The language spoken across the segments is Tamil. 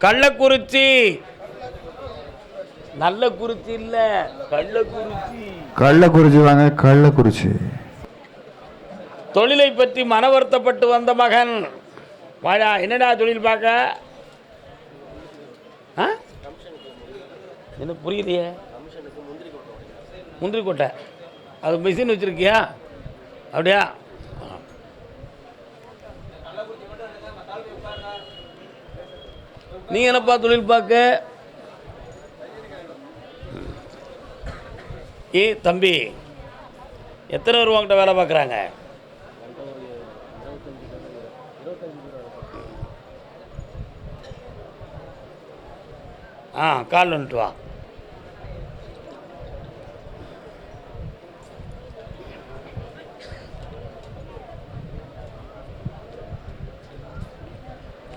கள்ளக்குறிச்சி நல்ல குறிச்சி இல்ல கள்ளக்குறிச்சி கள்ளக்குறிச்சி வாங்க கள்ளக்குறிச்சி தொழிலை பற்றி மன வருத்தப்பட்டு வந்த மகன். வாடா என்னடா தொழில் பார்க்க? ஆ? என்ன புரியலையே முந்திரி கொட்டை. அது மிஷின் வச்சுருக்கியா? அப்படியா ஆ. நீ என்னப்பா தொழில் பார்க்க ஏ தம்பி எத்தனை பேர் உங்கள்கிட்ட வேலை பார்க்குறாங்க ஆ கால் வந்துட்டு வா.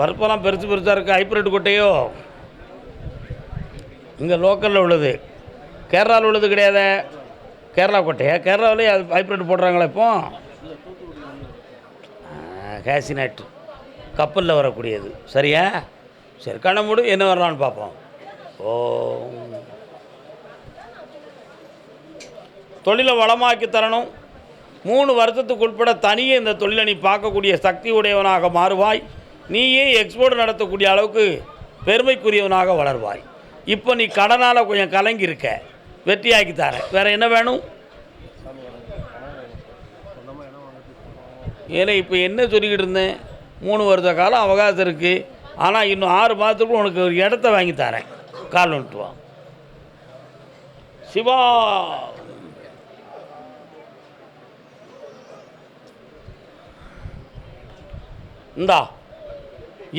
பருப்பெல்லாம் பெருசு பெருசாக இருக்குது ஹைப்ரிட் கொட்டையோ? இங்கே லோக்கலில் உள்ளது. கேரளாவில் உள்ளது கிடையாது? கேரளா கொட்டையா? கேரளாவிலே அது ஹைப்ரிட் போடுறாங்களா இப்போ? கேசினட் கப்பலில் வரக்கூடியது. சரியா? சரி கண்ண மூடு என்ன வரலான்னு பார்ப்போம். ஓ தொழிலை வளமாக்கி தரணும். மூணு வருஷத்துக்கு உட்பட தனியே இந்த தொழிலை நீ பார்க்கக்கூடிய சக்தி உடையவனாக மாறுவாய். நீயே எக்ஸ்போர்ட் நடத்தக்கூடிய அளவுக்கு பெருமைக்குரியவனாக வளர்வாய். இப்போ நீ கடனால் கொஞ்சம் கலங்கி இருக்க வெற்றியாக்கி தரேன் வேறு என்ன வேணும்? ஏன்னா இப்போ என்ன சொல்லிக்கிட்டு இருந்தேன்? மூணு வருஷ காலம் அவகாசம் இருக்குது ஆனால் இன்னும் ஆறு மாதத்துக்குள்ள உனக்கு ஒரு இடத்த வாங்கி தரேன். கால் வந்துட்டு வா. சிவா! இந்தா.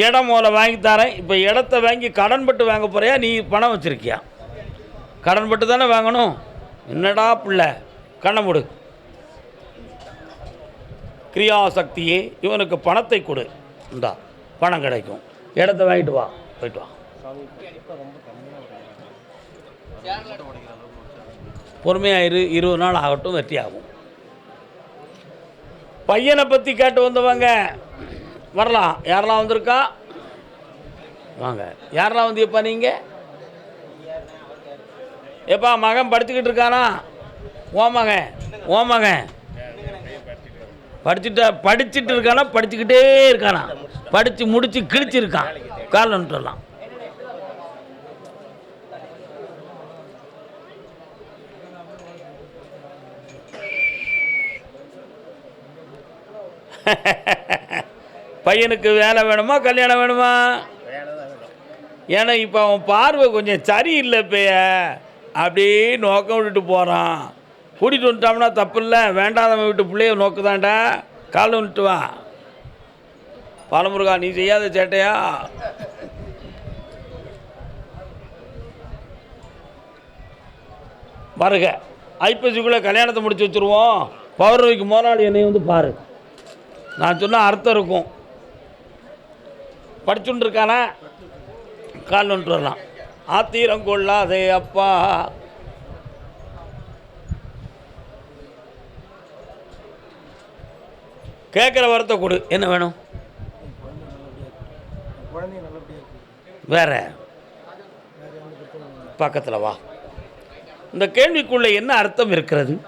இடம் முதல்ல வாங்கி தரேன். இப்போ இடத்த வாங்கி கடன் பட்டு வாங்க போறியா? நீ பணம் வச்சுருக்கியா? கடன் பட்டு தானே வாங்கணும். என்னடா பிள்ளை? கண்ணை முடு. கிரியாசக்தியே இவனுக்கு பணத்தை கொடு. இந்தா பணம் கிடைக்கும். இடத்த வாங்கிட்டு வா. போயிட்டு வா. பொறுமையாக இரு இருபது நாள் ஆகட்டும் வெற்றி ஆகும் பையனை பற்றி கேட்டு வந்தவங்க வரலாம். யாரெல்லாம் வந்திருக்கா? வாங்க. யாரெல்லாம் வந்து எப்பா நீங்கள் எப்பா மகன் படிச்சுக்கிட்டு இருக்கானா? ஓ மகன் ஓ மகன். படிச்சுட்டு படிச்சுட்டு இருக்கானா? படிச்சுக்கிட்டே இருக்கானா? படித்து முடித்து கிழிச்சிருக்கான். காரணம் சொல்லலாம் பையனுக்கு வேலை வேணுமா கல்யாணம் வேணுமா? ஏன்னா இப்போ அவன் பார்வை கொஞ்சம் சரியில்லை இப்பைய. அப்படியே நோக்கம் விட்டுட்டு போகிறான் கூட்டிகிட்டு வந்துட்டோம்னா தப்பு இல்லை வேண்டாதவன் வீட்டு பிள்ளைய நோக்குதான்டா. கால் வந்துட்டு வா. பாலமுருகா நீ செய்யாத சேட்டையா? வருக. ஐப்பசிக்குள்ளே கல்யாணத்தை முடிச்சு வச்சுருவோம். பௌர்ணமிக்கு முதலாளி என்னை வந்து பாரு. நான் சொன்னால் அர்த்தம் இருக்கும். படிச்சுட்டு இருக்கானா கால் வந்துட்டு வரலாம் ஆத்திரம் கொள்ளாதே அப்பா. கேட்குற வரத்தை கொடு. என்ன வேணும்? வேற. பக்கத்தில் வா. இந்த கேள்விக்குள்ளே என்ன அர்த்தம் இருக்கிறது?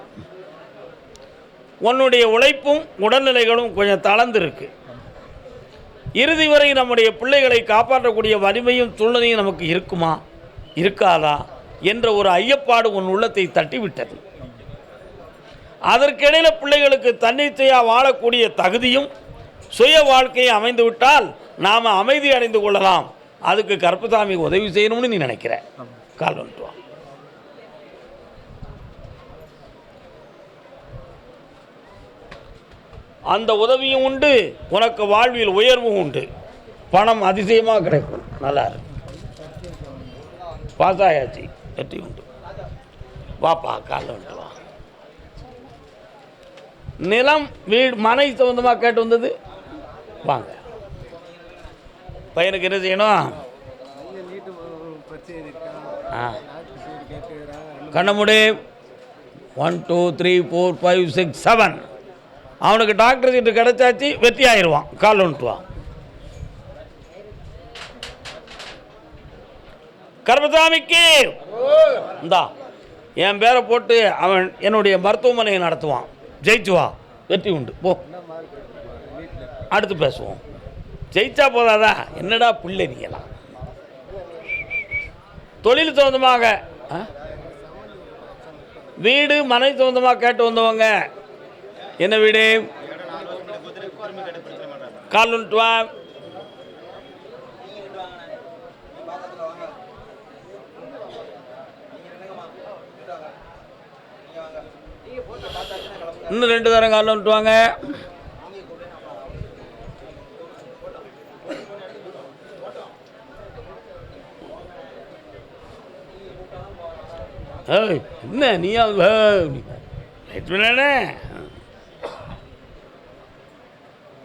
உன்னுடைய உழைப்பும் உடல்நிலைகளும் கொஞ்சம் தளர்ந்திருக்கு. இறுதி வரை நம்முடைய பிள்ளைகளை காப்பாற்றக்கூடிய வலிமையும் சூழ்நிலையும் நமக்கு இருக்குமா? இருக்காதா? என்ற ஒரு ஐயப்பாடு உன் உள்ளத்தை தட்டிவிட்டது. அதற்கிடையில் பிள்ளைகளுக்கு தன்னிச்சையாக வாழக்கூடிய தகுதியும் சுய வாழ்க்கையை அமைந்துவிட்டால் நாம் அமைதி அடைந்து கொள்ளலாம். அதுக்கு கருப்பசாமி உதவி செய்யணும்னு நீ நினைக்கிற. கால் வந்துட்டு அந்த உதவியும் உண்டு உனக்கு வாழ்வில் உயர்வும் உண்டு. பணம் அதிசயமாக கிடைக்கும். நல்லா இருக்கும் பாஸ் ஆயாச்சு. வெற்றி உண்டு. வாப்பா காலைல வந்துட்டு வா. நிலம் வீடு மனை சம்மந்தமாக கேட்டு வந்தது? வாங்க. பையனுக்கு என்ன செய்யணும்? ஆ. கண்ணமுடி one two three four five six seven அவனுக்கு டாக்டர் சீட்டு கிடைச்சாச்சு வெற்றி ஆயிடுவான் கால் ஒன்றுவான் வா கர்மசாமிக்கு! இந்தா என் பேரை போட்டு அவன் என்னுடைய மருத்துவமனையை நடத்துவான். ஜெயிச்சு வா வெற்றி உண்டு. போ. அடுத்து பேசுவோம். ஜெயிச்சா போதாதா? என்னடா பிள்ளை நீங்களாம் தொழில் சொந்தமாக ஆ? வீடு மனை சொந்தமாக கேட்டு வந்தவங்க என்ன வீடு? கால் வா இன்னும் ரெண்டு தரம் காலில் வந்துட்டு வாங்க ஏய் என்ன நீயா எத்தனை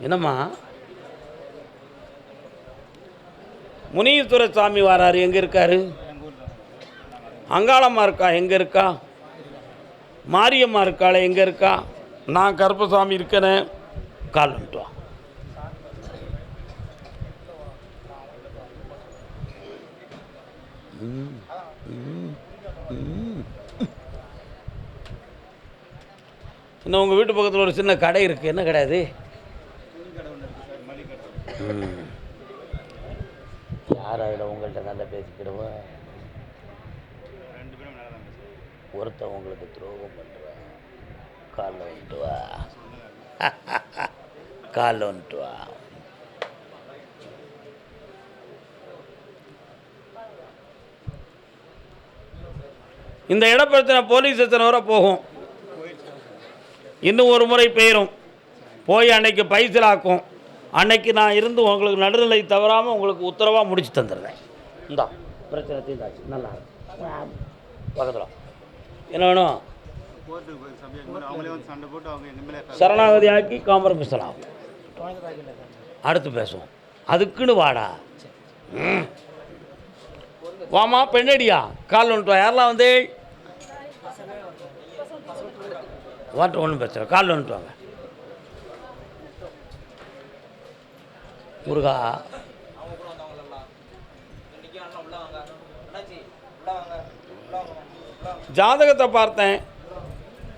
என்னம்மா? முனீஸ்வர சாமி வராரு எங்கே இருக்காரு? அங்காளம்மா இருக்கா எங்கே இருக்கா? மாரியம்மா இருக்காள எங்கே இருக்கா? நான் கருப்பசாமி இருக்கேனே. கால் வந்துட்டு இன்னும் உங்கள் வீட்டு பக்கத்தில் ஒரு சின்ன கடை இருக்குது என்ன கிடையாது யார் அதில் உங்கள்கிட்ட நல்லா பேசிக்கிடுவா? ஒருத்தன் உங்களுக்கு துரோகம் பண்ணுறான் காலில் வந்துட்டு வா. காலில் வந்துட்டு வா. இந்த இடப்பிரச்சனை போலீஸ் ஸ்டேஷன் வரை போகும். இன்னும் ஒரு முறை பெயரும் போய் அன்னைக்கு பைசலாக்கும் அன்னைக்கு நான் இருந்து உங்களுக்கு நடுநிலை தவறாமல் உங்களுக்கு உத்தரவாக முடிச்சு தந்துடுறேன். இந்தா பிரச்சனை தீர்ந்தாச்சு. நல்லா பக்கத்தில் என்ன வேணும்? சரணாகதி ஆக்கி காம்ப்ரமைஸ் ஆகும் அடுத்து பேசுவோம். அதுக்குன்னு வாடா. வாமா பெண்ணடியா? கால் வந்துட்டு வா யாரெல்லாம் வந்து? வாட்டு ஒன்றும் பிரச்சனை கால் வந்துட்டு வாங்க. முருகா ஜாதகத்தை பார்த்தேன்.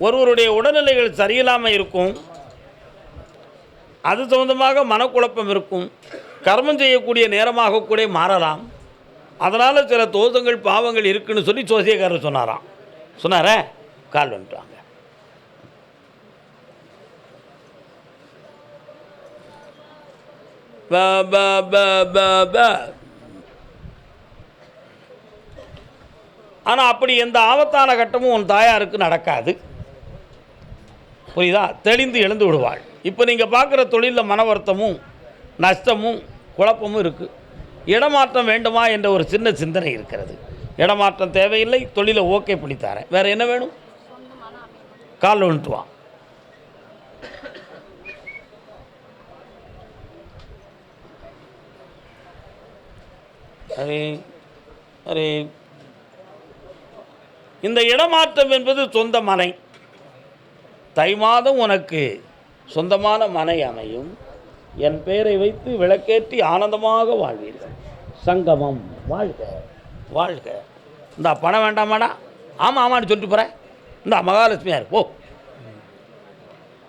ஒருவருடைய உடல்நிலைகள் சரியில்லாமல் இருக்கும். அது சம்பந்தமாக மனக்குழப்பம் இருக்கும். கர்மம் செய்யக்கூடிய நேரமாக கூட மாறலாம். அதனால் சில தோஷங்கள் பாவங்கள் இருக்குன்னு சொல்லி ஜோசியக்காரர் சொன்னாராம். சொன்னாரே? கால் வந்துட்டான். ப ப ப ப ப ஆனால் அப்படி எந்த ஆபத்தான கட்டமும் உன் தாயாருக்கு நடக்காது. புரியுதா? தெளிந்து எழுந்து விடுவாள். இப்போ நீங்கள் பார்க்குற தொழிலில் மன வருத்தமும் நஷ்டமும் குழப்பமும் இருக்குது இடமாற்றம் வேண்டுமா என்ற ஒரு சின்ன சிந்தனை இருக்கிறது. இடமாற்றம் தேவையில்லை தொழிலை ஓகே பண்ணித்தாரேன் வேறு என்ன வேணும்? கால் விழுத்துவான் அரே அரே இந்த இடமாற்றம் என்பது சொந்த மனை. தை மாதம் உனக்கு சொந்தமான மனை அமையும். என் பெயரை வைத்து விளக்கேற்றி ஆனந்தமாக வாழ்வீர்கள். சங்கமம் வாழ்க. வாழ்க. இந்த பணம் வேண்டாமாடா? ஆமாம் ஆமான்னு சொல்லிட்டு போகிறேன் இந்த மகாலட்சுமியார் ஓ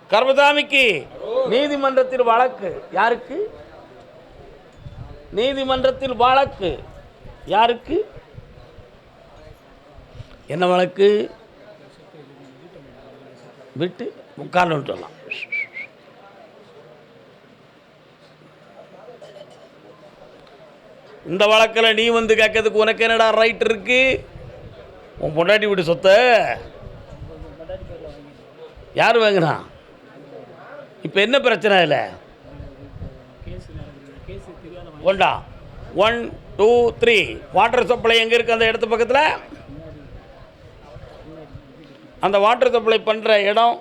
கர்மசாமிக்கு நீதிமன்றத்தில் வழக்கு. யாருக்கு? நீதிமன்றத்தில் வழக்கு. யாருக்கு? என்ன வழக்கு? விட்டு உட்கார்ந்து சொல்லலாம் இந்த வழக்கில் நீ வந்து கேட்கறதுக்கு உனக்கு என்னடா ரைட் இருக்கு? உன் பொண்டாட்டி வீட்டு சொத்த? யார் வாங்கினா? இப்போ என்ன பிரச்சனை இல்லை ஒன்றா one two three water supply எங்கே இருக்குது அந்த இடத்து பக்கத்தில்? அந்த வாட்டர் சப்ளை பண்ணுற இடம்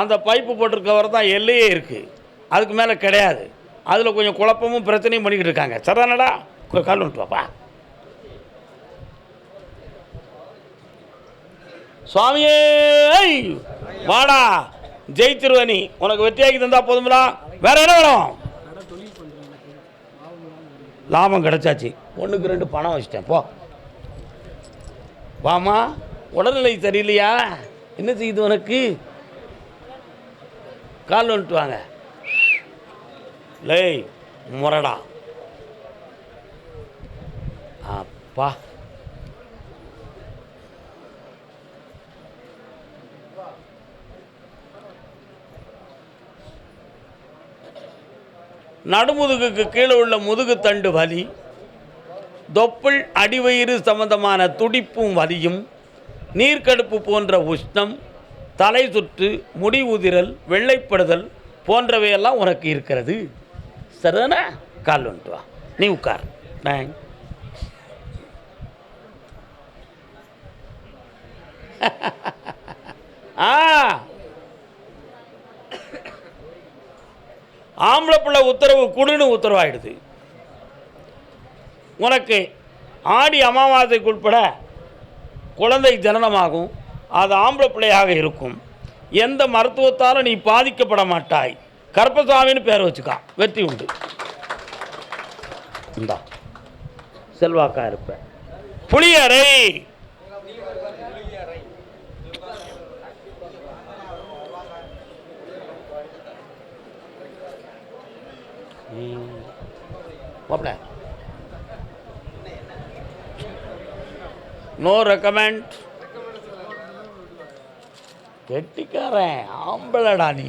அந்த பைப்பு போட்டிருக்கவர் தான் எல்லையே இருக்குது அதுக்கு மேலே கிடையாது. அதில் கொஞ்சம் குழப்பமும் பிரச்சனையும் பண்ணிக்கிட்டு இருக்காங்க. சரிதானடா? கால் வந்துட்டு வாப்பா. சுவாமியே வாடா. ஜெயிச்சிருவ நீ. உனக்கு வெற்றியாக்கி தந்தா போதும்டா. வேற என்ன வேணும்? லாபம் கிடைச்சாச்சு. ஒன்றுக்கு ரெண்டு பணம் வச்சிட்டேன். போ. வாமா உடல்நிலை சரியில்லையா? என்ன செய்யுது உனக்கு? கால் வந்துட்டு வாங்க. லேய் முரடா. அப்பா. நடுமுதுகுக்கு கீழே உள்ள முதுகுத்தண்டு வலி தொப்புள் அடிவயிறு சம்பந்தமான துடிப்பும் வலியும் நீர்க்கடுப்பு போன்ற உஷ்ணம் தலை சுற்று முடி உதிரல் வெள்ளைப்படுதல் போன்றவையெல்லாம் உனக்கு இருக்கிறது. சரிதானே? கால் வந்துட்டு வா. நீ உட்கார். நான் ஆ ஆம்பளை பிள்ளை உத்தரவு குடுன்னு உத்தரவாயிடுது. உனக்கு ஆடி அமாவாசைக்கு உட்பட குழந்தை ஜனனமாகும் அது ஆம்பளை பிள்ளையாக இருக்கும். எந்த மருத்துவத்தாலும் நீ பாதிக்கப்பட மாட்டாய். கருப்பசாமின்னு பேர் வச்சுக்கா வெற்றி உண்டு. இந்தா செல்வாக்கா இருப்பேன் புளியரை! மாப்பிள்ள நோ ரெக்கமெண்ட் கெட்டிக்காரன் ஆம்பளடா நீ.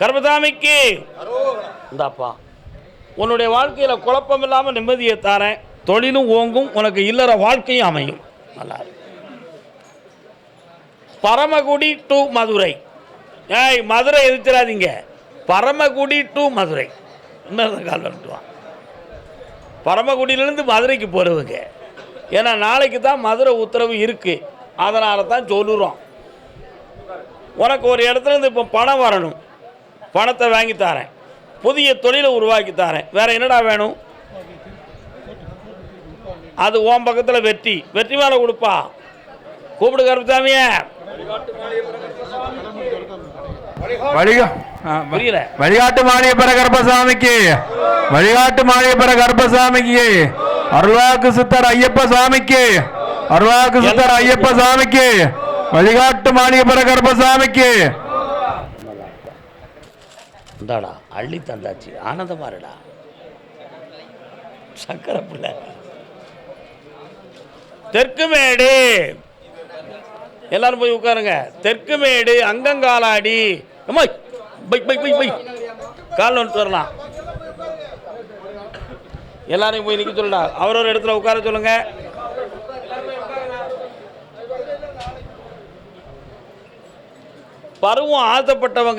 கர்மதாமிக்கு இந்தாப்பா. உன்னுடைய வாழ்க்கையில் குழப்பம் இல்லாமல் நிம்மதியை தாரேன். தொழிலும் ஓங்கும் உனக்கு இல்லற வாழ்க்கையும் அமையும். நல்லா பரமகுடி பரமக்குடி டு மதுரை. ஏய் மதுரை எதிர்த்துறாதீங்க பரமக்குடி டு மதுரை. இன்னொரு கால் வந்துட்டுவான் பரமக்குடியிலேருந்து மதுரைக்கு போகிறவங்க ஏன்னா நாளைக்கு தான் மதுரை உத்தரவு இருக்குது அதனால தான் சொல்லுறோம். உனக்கு ஒரு இடத்துல இருந்து இப்போ பணம் வரணும். பணத்தை வாங்கி தரேன். புதிய தொழிலை உருவாக்கி தரேன். வேறு என்னடா வேணும்? அது ஓம் பக்கத்தில் வெற்றி. வெற்றி மேலே கொடுப்பா. கூப்பிடு கருப்பசாமிய. வழிகா புரியல. வழிகாட்டு மாளிகைப்பற கருப்பசாமிக்கு. வழிகாட்டு மாளிகைப்பற கருப்பசாமிக்கு. அருள்வாக்கு சித்தர் ஐயப்ப சாமிக்கு. அருள்வாக்கு சித்தர் ஐயப்ப சாமிக்கு. வழிகாட்டு மாளிகைப்பற கருப்பசாமிக்கு. இந்தாடா அள்ளி தந்தாச்சு. ஆனந்தமா இருடா சக்கரை பிள்ளை. தெற்கு மேடு. எல்லாரும் போய் உட்காருங்க. தெற்கு மேடு அங்கங்காலாடி. அம்மா bye bye bye bye. Call வந்துட்டு வரலாம் எல்லாரையும் போய் நிற்க சொல்லுடா. ஒரு இடத்துல உட்கார சொல்லுங்க. பருவம் ஆசைப்பட்டவங்க